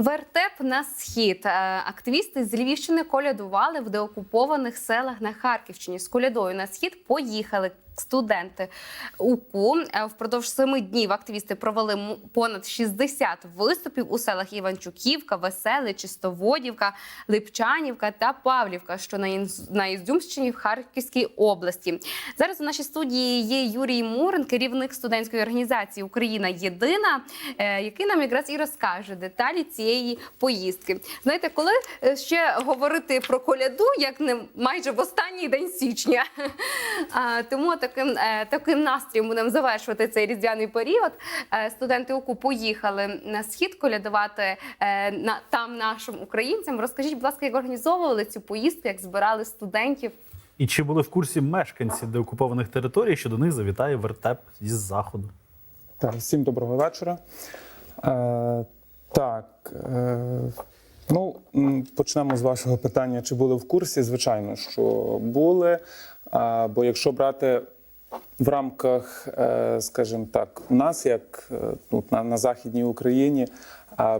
Вертеп на схід. Е, Активісти з Львівщини колядували в деокупованих селах на Харківщині. З колядою на схід поїхали студенти УКУ. Е, Впродовж семи днів активісти провели понад 60 виступів у селах Іванчуківка, Веселе, Чистоводівка, Липчанівка та Павлівка, що на Ізюмщині в Харківській області. Зараз у нашій студії є Юрій Мурин, керівник студентської організації Україна Єдина, е, який нам якраз і розкаже деталі цієї поїздки. Знаєте, коли е, ще говорити про коляду, як не майже в останній день січня. Тому таким, е, таким настроєм будемо завершувати цей різдвяний період. Е, Студенти УКУ поїхали на схід колядувати е, на там нашим українцям. Розкажіть, будь ласка, як організовували цю поїздку, як збирали студентів. І чи були в курсі мешканці деокупованих територій, що до них завітає вертеп із заходу? Так, всім доброго вечора. Е, так. Е, ну, почнемо з вашого питання, чи були в курсі? Звичайно, що були. Е, бо якщо брати в рамках, е, скажімо так, у нас, як е, тут на, на Західній Україні,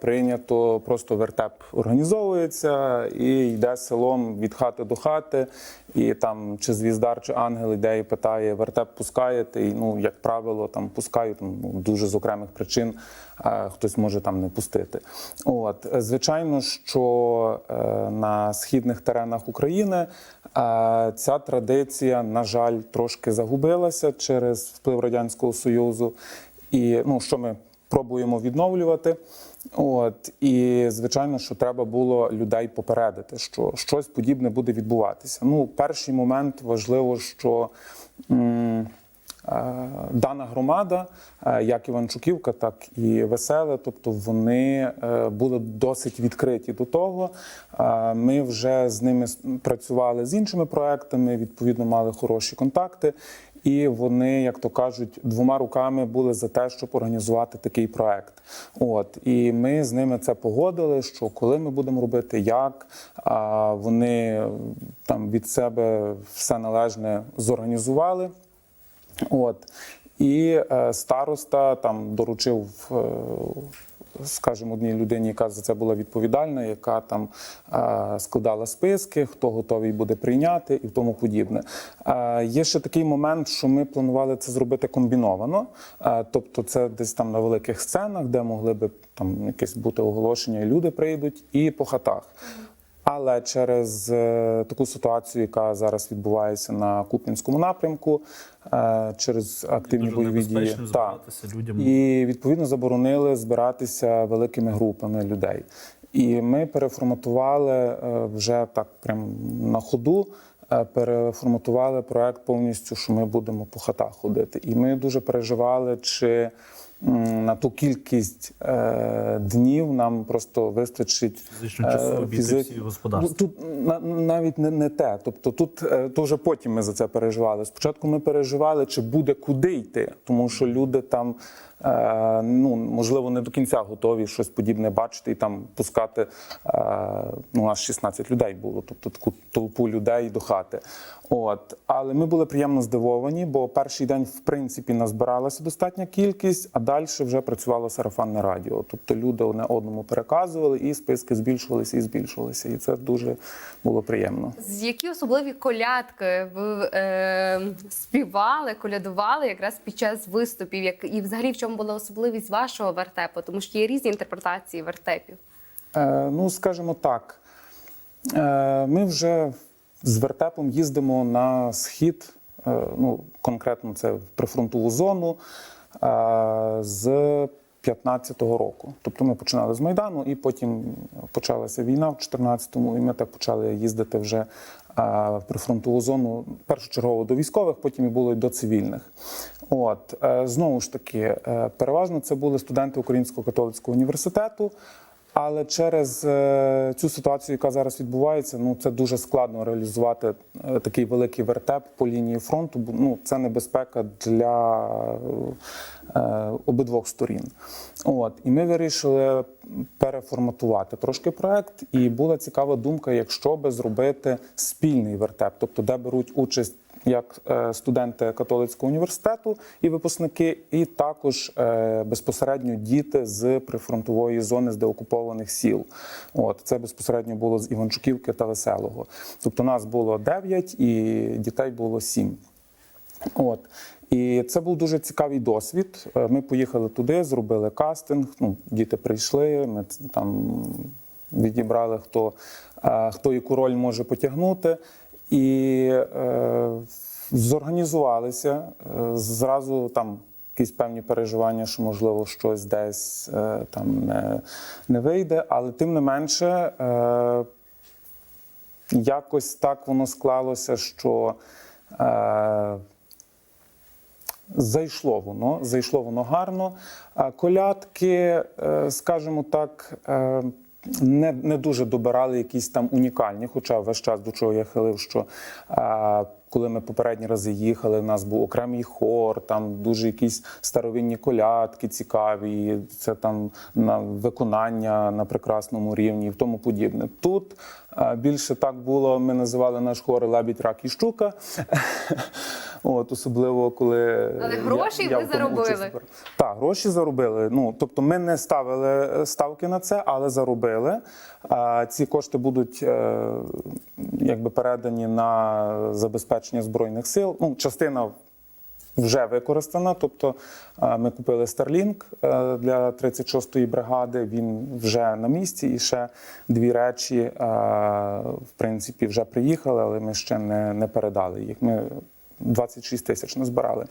прийнято просто вертеп організовується і йде селом від хати до хати, і там чи звіздар, чи ангел йде і питає, вертеп пускаєте, і ну, як правило, там пускають ну, дуже з окремих причин, хтось може там не пустити. От, звичайно, що е, на східних теренах України е, ця традиція, на жаль, трошки загубилася через вплив Радянського Союзу. І ну, що ми пробуємо відновлювати. От і звичайно, що треба було людей попередити, що щось подібне буде відбуватися. Ну, перший момент важливо, що м, е, дана громада, е, як Іванчуківка, так і Веселе, тобто вони е, були досить відкриті до того. Ми вже з ними працювали з іншими проектами, відповідно мали хороші контакти. І вони, як то кажуть, двома руками були за те, щоб організувати такий проект. От і ми з ними це погодили. Що коли ми будемо робити, як а вони там від себе все належне зорганізували. От і е, староста там доручив. Скажімо, одній людині, яка за це була відповідальна, яка там е, складала списки, хто готовий буде прийняти і тому подібне. Е, є ще такий момент, що ми планували це зробити комбіновано, е, тобто це десь там на великих сценах, де могли би там якесь бути оголошення, і люди прийдуть, і по хатах. Але через е, таку ситуацію, яка зараз відбувається на Куп'янському напрямку, е, через активні Дуже бойові дії, так. людям. і відповідно заборонили збиратися великими групами людей. І ми переформатували е, вже так, прям на ходу. Переформатували проект повністю, що ми будемо по хатах ходити. І ми дуже переживали, чи на ту кількість е, днів нам просто вистачить Фізично часу е, обійти всі господарства. Тут на- навіть не, не те. Тобто, тут е, то вже потім ми за це переживали. Спочатку ми переживали, чи буде куди йти, тому що люди там. Е, Ну, можливо, не до кінця готові щось подібне бачити і там пускати. е, Ну, у нас 16 людей було, тобто таку толпу людей до хати. От, але ми були приємно здивовані, бо перший день, в принципі, назбиралася достатня кількість, а далі вже працювало сарафанне радіо. Тобто люди одне одному переказували, і списки збільшувалися і збільшувалися. І це дуже було приємно. З які особливі колядки ви е, співали, колядували якраз під час виступів? Як і взагалі в чому була особливість вашого вертепу? Тому що є різні інтерпретації вертепів. Е, ну, скажімо так, е, ми вже з вертепом їздимо на схід, е, ну, конкретно це в прифронтову зону е, з 15-го року. Тобто ми починали з Майдану, і потім почалася війна в 14-му, і ми так почали їздити вже прифронтову зону першочергово до військових, потім і було й до цивільних. От е, знову ж таки, е, переважно це були студенти Українського католицького університету. Але через е, цю ситуацію, яка зараз відбувається, ну це дуже складно реалізувати е, такий великий вертеп по лінії фронту. Ну це небезпека для е, обидвох сторін. От і ми вирішили переформатувати трошки проект. І була цікава думка, якщо би зробити спільний вертеп, тобто де беруть участь як е, студенти католицького університету і випускники, і також е, безпосередньо діти з прифронтової зони з деокупованих сіл. От це безпосередньо було з Іванчуківки та Веселого. Тобто нас було 9 і дітей було 7. От. І це був дуже цікавий досвід. Е, Ми поїхали туди, зробили кастинг. Ну, діти прийшли, ми там відібрали, хто, хто яку роль може потягнути. І е, зорганізувалися. Е, Зразу там якісь певні переживання, що можливо щось десь е, там не, не вийде, але тим не менше. Е, якось так воно склалося, що е, зайшло воно, зайшло воно гарно. Колядки, е, скажімо так, е, не, не дуже добирали якісь там унікальні, хоча весь час до чого я хилив, що е, коли ми попередні рази їхали, у нас був окремий хор, там дуже якісь старовинні колядки цікаві, це там на виконання на прекрасному рівні і в тому подібне. Тут е, більше так було, ми називали наш хор Лебідь, рак і щука. От, особливо коли Але гроші я ви заробили. Так, гроші заробили. Ну тобто, ми не ставили е, ставки на це, але заробили. А ці кошти будуть е, якби передані на забезпечення збройних сил. Ну, частина вже використана. Тобто е, ми купили Starlink е, для 36-ї бригади. Він вже на місці, і ще дві речі, е, в принципі, вже приїхали, але ми ще не, не передали їх. Ми 26 тисяч назбирали.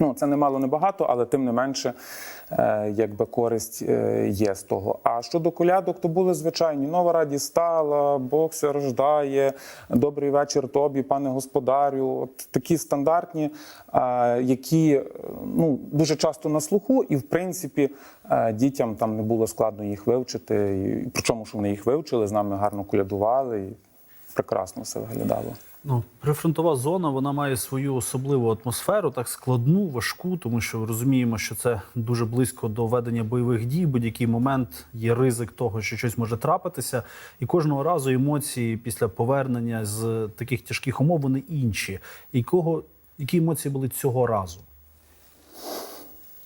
Ну, це немало небагато, але тим не менше, е, якби користь е, є з того. А щодо колядок, то були звичайні нова радість стала, Бог се рождає, добрий вечір тобі, пане господарю. От такі стандартні, е, які ну, дуже часто на слуху, і в принципі дітям там не було складно їх вивчити. Причому, що вони їх вивчили, з нами гарно колядували, прекрасно все виглядало. Ну, прифронтова зона вона має свою особливу атмосферу, так складну, важку, тому що розуміємо, що це дуже близько до ведення бойових дій. Будь-який момент є ризик того, що щось може трапитися, і кожного разу емоції після повернення з таких тяжких умов вони інші. І кого які емоції були цього разу?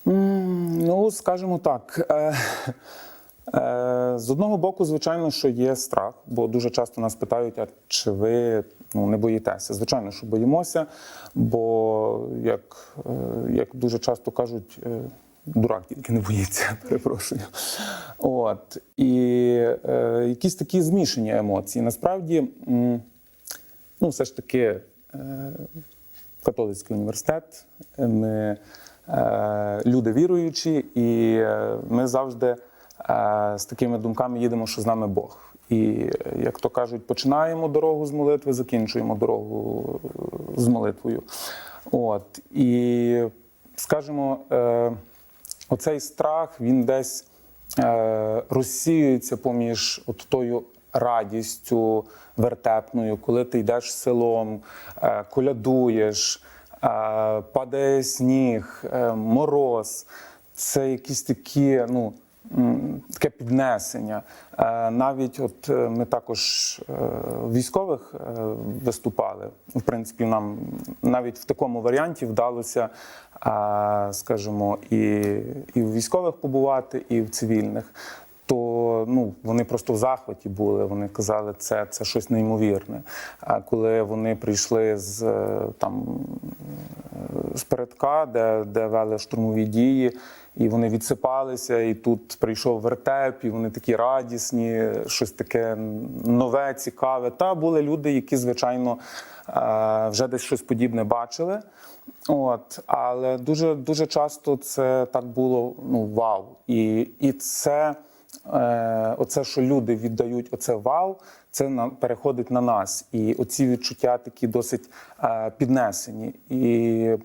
Ну, скажімо так. Е, з одного боку, звичайно, що є страх, бо дуже часто нас питають, а чи ви ну, не боїтеся? Звичайно, що боїмося, бо як, е, як дуже часто кажуть, е, дурак тільки не боїться, перепрошую. От. І е, якісь такі змішані емоції. Насправді, ну, все ж таки. Е, католицький університет. Ми е, люди віруючі, і е, ми завжди е, з такими думками їдемо, що з нами Бог. І е, як то кажуть, починаємо дорогу з молитви, закінчуємо дорогу е, з молитвою. От і скажімо, е, оцей страх він десь е, розсіюється поміж от тою радістю вертепною, коли ти йдеш селом, е, колядуєш, е, падає сніг, е, мороз. Це якісь такі, ну. Таке піднесення. Е, Навіть от е, ми також е, військових виступали. В принципі, нам навіть в такому варіанті вдалося, скажімо, і, і в військових побувати, і в цивільних то ну вони просто в захваті були. Вони казали, це, це щось неймовірне. А коли вони прийшли з там з передка, де, де вели штурмові дії, і вони відсипалися, і тут прийшов вертеп, і вони такі радісні, щось таке нове, цікаве. Та були люди, які, звичайно, е, вже десь щось подібне бачили. От, але дуже дуже часто це так було ну вау. І, і це, е, оце, що люди віддають, оце вау, це на, переходить на нас. І оці відчуття такі досить е, піднесені. І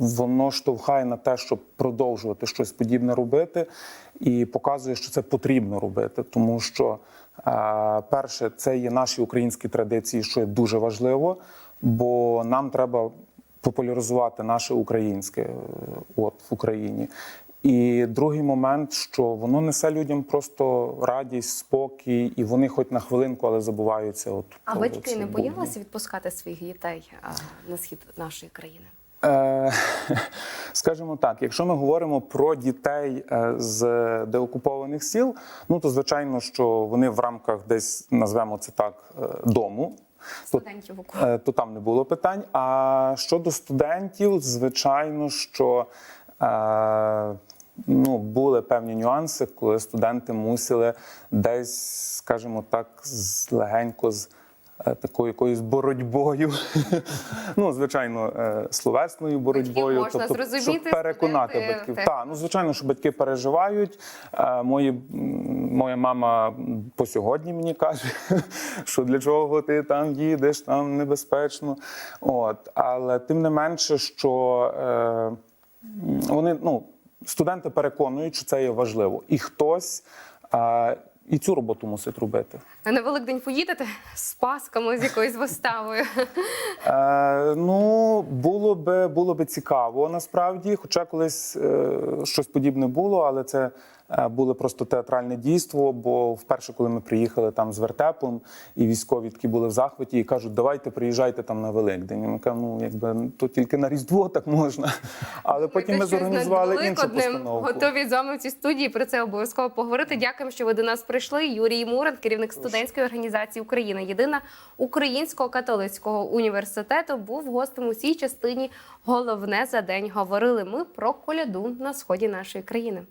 воно штовхає на те, щоб продовжувати щось подібне робити, і показує, що це потрібно робити, тому що е, перше, це є наші українські традиції, що є дуже важливо, бо нам треба популяризувати наше українське е, от в Україні. І другий момент, що воно несе людям просто радість, спокій, і вони хоч на хвилинку, але забуваються. От А батьки не боялися відпускати своїх дітей на схід нашої країни? Е, Скажімо так, якщо ми говоримо про дітей е, з деокупованих сіл, ну то звичайно, що вони в рамках десь назвемо це так е, дому. Студентів е, то там не було питань. А щодо студентів, звичайно, що е, ну, були певні нюанси, коли студенти мусили десь, скажімо так, легенько з такою якоюсь боротьбою, ну, звичайно, е, словесною боротьбою, можна тобто, зрозуміти, щоб переконати студенти батьків. Так, ну звичайно, що батьки переживають. Е, Мої, моя мама по сьогодні мені каже, що для чого ти там їдеш, там небезпечно. От, але тим не менше, що е, вони, ну, студенти переконують, що це є важливо. І хтось е, і цю роботу мусить робити. А на Великдень поїдете з пасками, з якоюсь виставою? Е, ну, було би, було би цікаво насправді, хоча колись е, щось подібне було, але це е, було просто театральне дійство. Бо вперше, коли ми приїхали там з вертепом, і військові такі були в захваті, і кажуть, давайте приїжджайте там на Великдень. І ми кажемо, ну якби то тільки на Різдво так можна. Але потім ми зорганізували іншу постановку. Готові з вами в цій студії про це обов'язково поговорити. Дякуємо, що ви до нас прийшли. Юрій Мурин, керівник студентської організації України, єдина українського католицького університету, був гостем у цій частині. Головне за день говорили ми про коляду на сході нашої країни.